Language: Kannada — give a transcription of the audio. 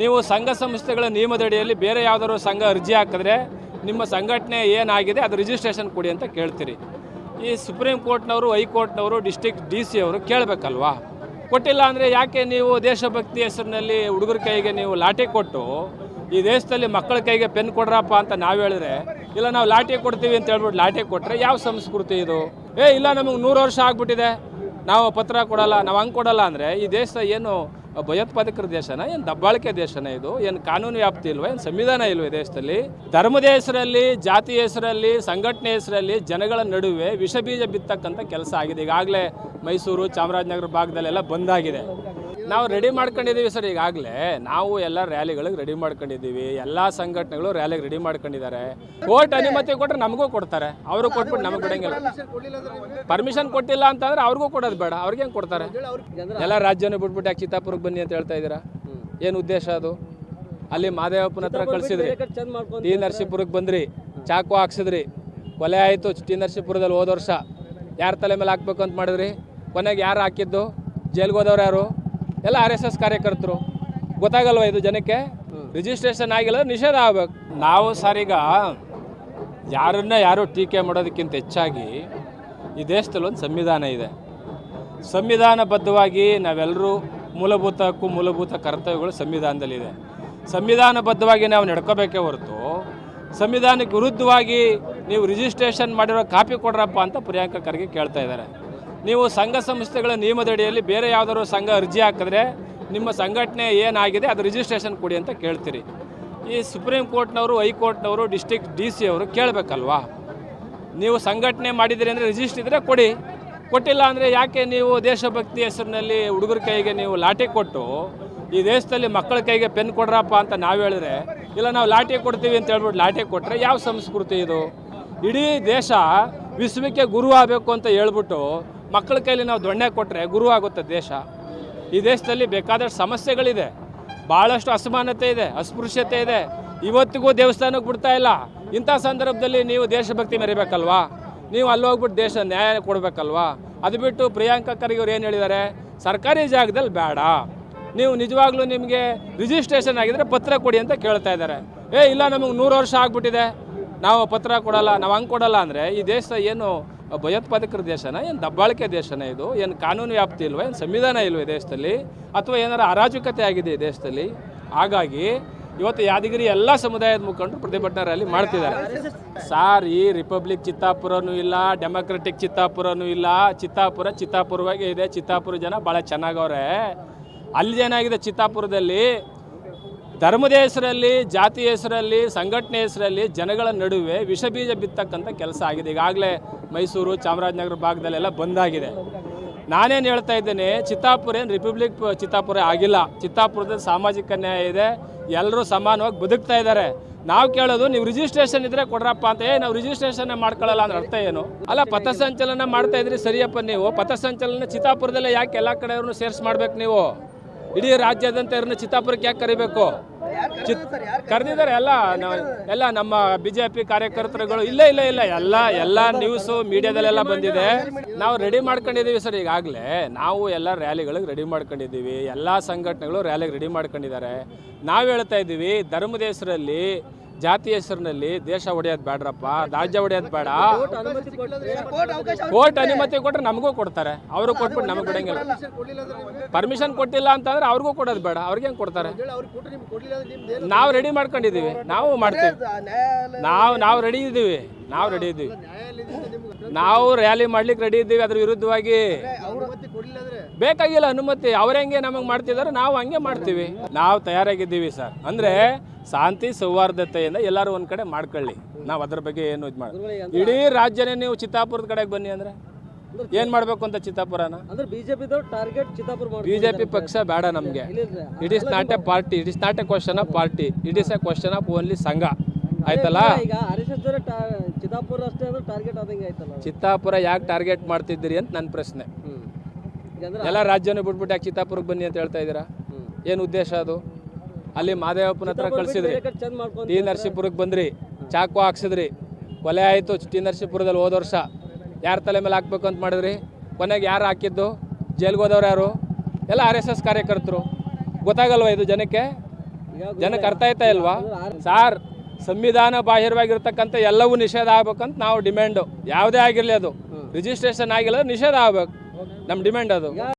ನೀವು ಸಂಘ ಸಂಸ್ಥೆಗಳ ನಿಯಮದಡಿಯಲ್ಲಿ ಬೇರೆ ಯಾವುದಾದ್ರು ಸಂಘ ಅರ್ಜಿ ಹಾಕಿದ್ರೆ ನಿಮ್ಮ ಸಂಘಟನೆ ಏನಾಗಿದೆ ಅದು ರಿಜಿಸ್ಟ್ರೇಷನ್ ಕೊಡಿ ಅಂತ ಕೇಳ್ತೀರಿ. ಈ ಸುಪ್ರೀಂ ಕೋರ್ಟ್ನವರು ಹೈಕೋರ್ಟ್ನವರು ಡಿಸ್ಟಿಕ್ ಡಿ ಸಿ ಅವರು ಕೇಳಬೇಕಲ್ವಾ? ಕೊಟ್ಟಿಲ್ಲ ಅಂದರೆ ಯಾಕೆ ನೀವು ದೇಶಭಕ್ತಿ ಹೆಸರಿನಲ್ಲಿ ಹುಡುಗರ ಕೈಗೆ ನೀವು ಲಾಠಿ ಕೊಟ್ಟು ಈ ದೇಶದಲ್ಲಿ ಮಕ್ಕಳ ಕೈಗೆ ಪೆನ್ ಕೊಡ್ರಪ್ಪ ಅಂತ ನಾವು ಹೇಳಿದ್ರೆ, ಇಲ್ಲ ನಾವು ಲಾಠಿ ಕೊಡ್ತೀವಿ ಅಂತ ಹೇಳ್ಬಿಟ್ಟು ಲಾಟಿ ಕೊಟ್ಟರೆ ಯಾವ ಸಂಸ್ಕೃತಿ ಇದು? ಏ, ಇಲ್ಲ ನಮಗೆ ನೂರು ವರ್ಷ ಆಗ್ಬಿಟ್ಟಿದೆ. ನಾವು ಪತ್ರ ಕೊಡಲ್ಲ, ನಾವು ಹಂಗೆ ಕೊಡಲ್ಲ ಅಂದರೆ ಈ ದೇಶ ಏನು ಭಯೋತ್ಪಾದಕರ ದೇಶನ, ಏನು ದಬ್ಬಾಳಿಕೆ ದೇಶನ ಇದು? ಏನು ಕಾನೂನು ವ್ಯಾಪ್ತಿ ಇಲ್ವಾ? ಏನು ಸಂವಿಧಾನ ಇಲ್ವೇ ದೇಶದಲ್ಲಿ? ಧರ್ಮದ ಹೆಸರಲ್ಲಿ, ಜಾತಿ ಹೆಸರಲ್ಲಿ, ಸಂಘಟನೆ ಹೆಸರಲ್ಲಿ ಜನಗಳ ನಡುವೆ ವಿಷ ಬೀಜ ಬಿತ್ತಕ್ಕಂಥ ಕೆಲಸ ಆಗಿದೆ. ಈಗಾಗಲೇ ಮೈಸೂರು ಚಾಮರಾಜನಗರ ಭಾಗದಲ್ಲೆಲ್ಲ ಬಂದಾಗಿದೆ ನಾವು ರೆಡಿ ಮಾಡ್ಕೊಂಡಿದ್ದೀವಿ ಸರ್ ಈಗಾಗಲೇ. ನಾವು ಎಲ್ಲ ರ್ಯಾಲಿಗಳಿಗೆ ರೆಡಿ ಮಾಡ್ಕೊಂಡಿದ್ದೀವಿ. ಎಲ್ಲ ಸಂಘಟನೆಗಳು ರ್ಯಾಲಿಗೆ ರೆಡಿ ಮಾಡ್ಕೊಂಡಿದ್ದಾರೆ. ಕೋರ್ಟ್ ಅನುಮತಿ ಕೊಟ್ಟರೆ ನಮಗೂ ಕೊಡ್ತಾರೆ. ಅವರು ಕೊಟ್ಬಿಟ್ಟು ನಮಗೆ ಬಿಡಂಗಿಲ್ಲ. ಪರ್ಮಿಷನ್ ಕೊಟ್ಟಿಲ್ಲ ಅಂತಂದ್ರೆ ಅವ್ರಿಗೂ ಕೊಡೋದು ಬೇಡ. ಅವ್ರಿಗೆ ಹೆಂಗೆ ಕೊಡ್ತಾರೆ? ಎಲ್ಲ ರಾಜ್ಯನೂ ಬಿಟ್ಬಿಟ್ಟು ಯಾಕೆ ಚಿತ್ತಾಪುರಕ್ಕೆ ಬನ್ನಿ ಅಂತ ಹೇಳ್ತಾ ಇದ್ದೀರಾ? ಏನು ಉದ್ದೇಶ ಅದು? ಅಲ್ಲಿ ಮಾದೇವಪ್ಪನ ಹತ್ರ ಕಳಿಸಿದ್ರಿ. ಟಿ ನರಸೀಪುರಕ್ಕೆ ಬಂದ್ರಿ. ಚಾಕು ಹಾಕ್ಸಿದ್ರಿ. ಕೊಲೆ ಆಯಿತು ಟಿ ನರಸೀಪುರದಲ್ಲಿ ಹೋದ ವರ್ಷ. ಯಾರ ತಲೆ ಮೇಲೆ ಹಾಕ್ಬೇಕು ಅಂತ ಮಾಡಿದ್ರಿ? ಕೊನೆಗೆ ಯಾರು ಹಾಕಿದ್ದು? ಜೈಲ್ಗೆ ಹೋದವ್ರು ಯಾರು? ಎಲ್ಲ ಆರ್ ಎಸ್ ಎಸ್ ಕಾರ್ಯಕರ್ತರು. ಗೊತ್ತಾಗಲ್ವ ಇದು ಜನಕ್ಕೆ? ರಿಜಿಸ್ಟ್ರೇಷನ್ ಆಗಿಲ್ಲ, ನಿಷೇಧ ಆಗ್ಬೇಕು. ನಾವು ಸರ್ ಈಗ ಯಾರನ್ನ ಯಾರು ಟೀಕೆ ಮಾಡೋದಕ್ಕಿಂತ ಹೆಚ್ಚಾಗಿ ಈ ದೇಶದಲ್ಲಿ ಒಂದು ಸಂವಿಧಾನ ಇದೆ. ಸಂವಿಧಾನಬದ್ಧವಾಗಿ ನಾವೆಲ್ಲರೂ ಮೂಲಭೂತ ಹಕ್ಕು ಮೂಲಭೂತ ಕರ್ತವ್ಯಗಳು ಸಂವಿಧಾನದಲ್ಲಿದೆ. ಸಂವಿಧಾನಬದ್ಧವಾಗಿ ನಾವು ನಡ್ಕೋಬೇಕೇ ಹೊರತು ಸಂವಿಧಾನಕ್ಕೆ ವಿರುದ್ಧವಾಗಿ ನೀವು ರಿಜಿಸ್ಟ್ರೇಷನ್ ಮಾಡಿರೋ ಕಾಪಿ ಕೊಡ್ರಪ್ಪ ಅಂತ ಪ್ರಿಯಾಂಕ ಖರ್ಗೆ ಕೇಳ್ತಾ ಇದ್ದಾರೆ. ನೀವು ಸಂಘ ಸಂಸ್ಥೆಗಳ ನಿಯಮದಡಿಯಲ್ಲಿ ಬೇರೆ ಯಾವುದಾದ್ರು ಸಂಘ ಅರ್ಜಿ ಹಾಕಿದ್ರೆ ನಿಮ್ಮ ಸಂಘಟನೆ ಏನಾಗಿದೆ ಅದು ರಿಜಿಸ್ಟ್ರೇಷನ್ ಕೊಡಿ ಅಂತ ಕೇಳ್ತೀರಿ. ಈ ಸುಪ್ರೀಂ ಕೋರ್ಟ್ನವರು ಹೈಕೋರ್ಟ್ನವರು ಡಿಸ್ಟಿಕ್ ಡಿ ಸಿ ಅವರು ಕೇಳಬೇಕಲ್ವಾ? ನೀವು ಸಂಘಟನೆ ಮಾಡಿದಿರಿ ಅಂದರೆ ರಿಜಿಸ್ಟ್ ಇದ್ದರೆ ಕೊಡಿ. ಕೊಟ್ಟಿಲ್ಲ ಅಂದರೆ ಯಾಕೆ ನೀವು ದೇಶಭಕ್ತಿ ಹೆಸರಿನಲ್ಲಿ ಹುಡುಗರ ಕೈಗೆ ನೀವು ಲಾಠಿ ಕೊಟ್ಟು ಈ ದೇಶದಲ್ಲಿ ಮಕ್ಕಳ ಕೈಗೆ ಪೆನ್ ಕೊಡ್ರಪ್ಪ ಅಂತ ನಾವು ಹೇಳಿದ್ರೆ, ಇಲ್ಲ ನಾವು ಲಾಠಿ ಕೊಡ್ತೀವಿ ಅಂತ ಹೇಳ್ಬಿಟ್ಟು ಲಾಠಿ ಕೊಟ್ಟರೆ ಯಾವ ಸಂಸ್ಕೃತಿ ಇದು? ಇಡೀ ದೇಶ ವಿಶ್ವಕ್ಕೆ ಗುರು ಆಗಬೇಕು ಅಂತ ಹೇಳ್ಬಿಟ್ಟು ಮಕ್ಕಳ ಕೈಲಿ ನಾವು ದೊಣ್ಣೆ ಕೊಟ್ಟರೆ ಗುರು ಆಗುತ್ತೆ ದೇಶ. ಈ ದೇಶದಲ್ಲಿ ಬೇಕಾದಷ್ಟು ಸಮಸ್ಯೆಗಳಿದೆ. ಭಾಳಷ್ಟು ಅಸಮಾನತೆ ಇದೆ, ಅಸ್ಪೃಶ್ಯತೆ ಇದೆ. ಇವತ್ತಿಗೂ ದೇವಸ್ಥಾನಕ್ಕೆ ಬಿಡ್ತಾ ಇಲ್ಲ. ಇಂಥ ಸಂದರ್ಭದಲ್ಲಿ ನೀವು ದೇಶಭಕ್ತಿ ಮೆರಿಬೇಕಲ್ವಾ? ನೀವು ಅಲ್ಲಿ ಹೋಗ್ಬಿಟ್ಟು ದೇಶ ನ್ಯಾಯ ಕೊಡಬೇಕಲ್ವಾ? ಅದು ಬಿಟ್ಟು ಪ್ರಿಯಾಂಕಾ ಖರ್ಗೆ ಅವ್ರು ಏನು ಹೇಳಿದ್ದಾರೆ? ಸರ್ಕಾರಿ ಜಾಗದಲ್ಲಿ ಬೇಡ. ನೀವು ನಿಜವಾಗ್ಲೂ ನಿಮಗೆ ರಿಜಿಸ್ಟ್ರೇಷನ್ ಆಗಿದ್ರೆ ಪತ್ರ ಕೊಡಿ ಅಂತ ಕೇಳ್ತಾ ಇದ್ದಾರೆ. ಏ, ಇಲ್ಲ, ನಮಗೆ ನೂರು ವರ್ಷ ಆಗ್ಬಿಟ್ಟಿದೆ. ನಾವು ಪತ್ರ ಕೊಡಲ್ಲ, ನಾವು ಹಂಗೆ ಕೊಡಲ್ಲ ಅಂದರೆ ಈ ದೇಶ ಏನು ಭಯೋತ್ಪಾದಕರ ದೇಶನ, ಏನು ದಬ್ಬಾಳಿಕೆ ದೇಶನ ಇದು, ಏನು ಕಾನೂನು ವ್ಯಾಪ್ತಿ ಇಲ್ವಾ, ಏನು ಸಂವಿಧಾನ ಇಲ್ವ ಈ ದೇಶದಲ್ಲಿ, ಅಥವಾ ಏನಾರ ಅರಾಜಕತೆ ಆಗಿದೆ ಈ ದೇಶದಲ್ಲಿ? ಹಾಗಾಗಿ ಇವತ್ತು ಯಾದಗಿರಿ ಎಲ್ಲ ಸಮುದಾಯದ ಮುಖಂಡರು ಪ್ರತಿಭಟನಾ ರ್ಯಾಲಿ ಮಾಡ್ತಿದ್ದಾರೆ. ಸಾರ್, ಈ ರಿಪಬ್ಲಿಕ್ ಚಿತ್ತಾಪುರನೂ ಇಲ್ಲ, ಡೆಮೊಕ್ರೆಟಿಕ್ ಚಿತ್ತಾಪುರನೂ ಇಲ್ಲ, ಚಿತ್ತಾಪುರ ಚಿತ್ತಾಪುರವಾಗೇ ಇದೆ, ಚಿತ್ತಾಪುರ ಜನ ಭಾಳ ಚೆನ್ನಾಗವ್ರೆ. ಅಲ್ಲಿ ಏನಾಗಿದೆ ಚಿತ್ತಾಪುರದಲ್ಲಿ? ಧರ್ಮದ ಹೆಸರಲ್ಲಿ, ಜಾತಿ ಹೆಸರಲ್ಲಿ, ಸಂಘಟನೆ ಹೆಸರಲ್ಲಿ ಜನಗಳ ನಡುವೆ ವಿಷ ಬೀಜ ಬಿತ್ತಕ್ಕಂಥ ಕೆಲಸ ಆಗಿದೆ. ಈಗಾಗಲೇ ಮೈಸೂರು, ಚಾಮರಾಜನಗರ ಭಾಗದಲ್ಲೆಲ್ಲ ಬಂದಾಗಿದೆ. ನಾನೇನು ಹೇಳ್ತಾ ಇದ್ದೇನೆ, ಚಿತ್ತಾಪುರ ಏನು ರಿಪಬ್ಲಿಕ್ ಚಿತ್ತಾಪುರ ಆಗಿಲ್ಲ. ಚಿತ್ತಾಪುರದಲ್ಲಿ ಸಾಮಾಜಿಕ ನ್ಯಾಯ ಇದೆ. ಎಲ್ಲರೂ ಸಮಾನವಾಗಿ ಬದುಕ್ತಾ ಇದ್ದಾರೆ. ನಾವು ಕೇಳೋದು, ನೀವು ರಿಜಿಸ್ಟ್ರೇಷನ್ ಇದ್ರೆ ಕೊಡ್ರಪ್ಪ ಅಂತ. ಏ, ನಾವು ರಿಜಿಸ್ಟ್ರೇಷನ್ ಮಾಡ್ಕೊಳ್ಳಲ್ಲ ಅಂದ್ರೆ ಅರ್ಥ ಏನು? ಅಲ್ಲ ಪಥಸಂಚಲನ ಮಾಡ್ತಾ ಇದ್ರಿ ಸರಿಯಪ್ಪ ನೀವು. ಪಥಸಂಚಲನ ಚಿತ್ತಾಪುರದಲ್ಲೇ ಯಾಕೆ ಎಲ್ಲ ಕಡೆಯವ್ರನ್ನೂ ಸೇರ್ಸ್ ಮಾಡ್ಬೇಕು ನೀವು? ಇಡೀ ರಾಜ್ಯಾದ್ಯಂತ ಇವ್ರನ್ನ ಚಿತ್ತಾಪುರಕ್ಕೆ ಯಾಕೆ ಕರಿಬೇಕು? ಕರೆದಿದ್ದಾರೆ, ಎಲ್ಲ ಎಲ್ಲ ನಮ್ಮ ಬಿ ಜೆ ಕಾರ್ಯಕರ್ತರುಗಳು. ಇಲ್ಲ ಇಲ್ಲ ಇಲ್ಲ, ಎಲ್ಲ ಎಲ್ಲ ನ್ಯೂಸು ಮೀಡಿಯಾದಲ್ಲೆಲ್ಲ ಬಂದಿದೆ. ನಾವು ರೆಡಿ ಮಾಡ್ಕೊಂಡಿದ್ದೀವಿ ಸರ್. ಈಗಾಗಲೇ ನಾವು ಎಲ್ಲ ರ್ಯಾಲಿಗಳಿಗೆ ರೆಡಿ ಮಾಡ್ಕೊಂಡಿದ್ದೀವಿ. ಎಲ್ಲ ಸಂಘಟನೆಗಳು ರ್ಯಾಲಿಗೆ ರೆಡಿ ಮಾಡ್ಕೊಂಡಿದ್ದಾರೆ. ನಾವು ಹೇಳ್ತಾ ಇದ್ದೀವಿ, ಧರ್ಮದೇಶರಲ್ಲಿ ಜಾತಿ ಹೆಸರಿನಲ್ಲಿ ದೇಶ ಒಡೆಯೋದು ಬೇಡ್ರಪ್ಪ ರಾಜ್ಯ ಒಡೆಯೋದು ಬೇಡ. ಕೋರ್ಟ್ ಅನುಮತಿ ಕೊಟ್ಟರೆ ನಮಗೂ ಕೊಡ್ತಾರೆ. ಅವರು ಕೊಟ್ಬಿಟ್ಟು ನಮಗೆ ಬಿಡಂಗಿಲ್ಲ. ಪರ್ಮಿಷನ್ ಕೊಟ್ಟಿಲ್ಲ ಅಂತಂದ್ರೆ ಅವ್ರಿಗೂ ಕೊಡೋದು ಬೇಡ. ಅವ್ರಿಗೆ ಹೆಂಗೆ ಕೊಡ್ತಾರೆ? ನಾವು ರೆಡಿ ಮಾಡ್ಕೊಂಡಿದ್ದೀವಿ ನಾವು ಮಾಡ್ತೀವಿ. ನಾವು ನಾವು ರೆಡಿ ಇದ್ದೀವಿ ನಾವು ರೆಡಿ ಇದ್ದೀವಿ ನಾವು ರ್ಯಾಲಿ ಮಾಡ್ಲಿಕ್ಕೆ ರೆಡಿ ಇದ್ದೀವಿ ಅದ್ರ ವಿರುದ್ಧವಾಗಿ ಬೇಕಾಗಿಲ್ಲ ಅನುಮತಿ ಅವ್ರ ಹೆಂಗೆ ನಮಗೆ ಮಾಡ್ತಿದಾರೆ ನಾವು ಹಂಗೆ ಮಾಡ್ತೀವಿ. ನಾವು ತಯಾರಾಗಿದ್ದೀವಿ ಸರ್. ಅಂದ್ರೆ ಶಾಂತಿ ಸೌಹಾರ್ದತೆಯಿಂದ ಎಲ್ಲರೂ ಒಂದ್ ಕಡೆ ಮಾಡ್ಕೊಳ್ಳಿ. ನಾವು ಅದ್ರ ಬಗ್ಗೆ ಏನು ಇದು ಮಾಡಿ ಇಡೀ ರಾಜ್ಯನೇ ನೀವು ಚಿತ್ತಾಪುರದ ಕಡೆಗೆ ಬನ್ನಿ ಅಂದ್ರೆ ಏನು ಮಾಡಬೇಕು ಅಂತ ಚಿತ್ತಾಪುರನ? ಅಂದ್ರೆ ಬಿಜೆಪಿದವ್ರು ಟಾರ್ಗೆಟ್ ಚಿತ್ತಾಪುರ ಮಾಡಿ ಬಿ ಜೆ ಪಿ ಪಕ್ಷ ಬೇಡ ನಮಗೆ. It is not a party it is not a question of party it is a question of only Sangh. ಆಯ್ತಲ್ಲ? ಚಿತ್ತಾಪುರ ಯಾಕೆ ಟಾರ್ಗೆಟ್ ಮಾಡ್ತಿದ್ದೀರಿ ಅಂತ ನನ್ನ ಪ್ರಶ್ನೆ. ಎಲ್ಲ ರಾಜ್ಯನೂ ಬಿಟ್ಬಿಟ್ಟು ಯಾಕೆ ಚಿತ್ತಾಪುರಕ್ಕೆ ಬನ್ನಿ ಅಂತ ಹೇಳ್ತಾ ಇದ್ದೀರಾ? ಏನು ಉದ್ದೇಶ ಅದು? ಅಲ್ಲಿ ಮಾದೇವಪ್ಪನ ಹತ್ರ ಕಳಿಸಿದ್ರಿ. ಟಿ ನರಸೀಪುರಕ್ಕೆ ಬಂದ್ರಿ. ಚಾಕು ಹಾಕ್ಸಿದ್ರಿ. ಕೊಲೆ ಆಯಿತು ಟಿ ನರಸೀಪುರದಲ್ಲಿ ಹೋದ ವರ್ಷ. ಯಾರ ತಲೆ ಮೇಲೆ ಹಾಕ್ಬೇಕು ಅಂತ ಮಾಡಿದ್ರಿ? ಕೊನೆಗೆ ಯಾರು ಹಾಕಿದ್ದು? ಜೈಲ್ಗೆ ಹೋದವ್ರು ಯಾರು? ಎಲ್ಲ ಆರ್ ಎಸ್ ಎಸ್ ಕಾರ್ಯಕರ್ತರು. ಗೊತ್ತಾಗಲ್ವಾ ಇದು ಜನಕ್ಕೆ? ಜನಕ್ಕೆ ಅರ್ಥ ಆಯ್ತಾ ಇಲ್ವಾ? ಸಾರ್ ಸಂವಿಧಾನ ಬಾಹಿರವಾಗಿರ್ತಕ್ಕಂಥ ಎಲ್ಲವೂ ನಿಷೇಧ ಆಗ್ಬೇಕಂತ ನಾವು ಡಿಮ್ಯಾಂಡು. ಯಾವುದೇ ಆಗಿರಲಿ ಅದು. ರಿಜಿಸ್ಟ್ರೇಷನ್ ಆಗಿಲ್ಲ ನಿಷೇಧ ಆಗ್ಬೇಕು. ನಮ್ಮ ಡಿಮ್ಯಾಂಡ್ ಅದು.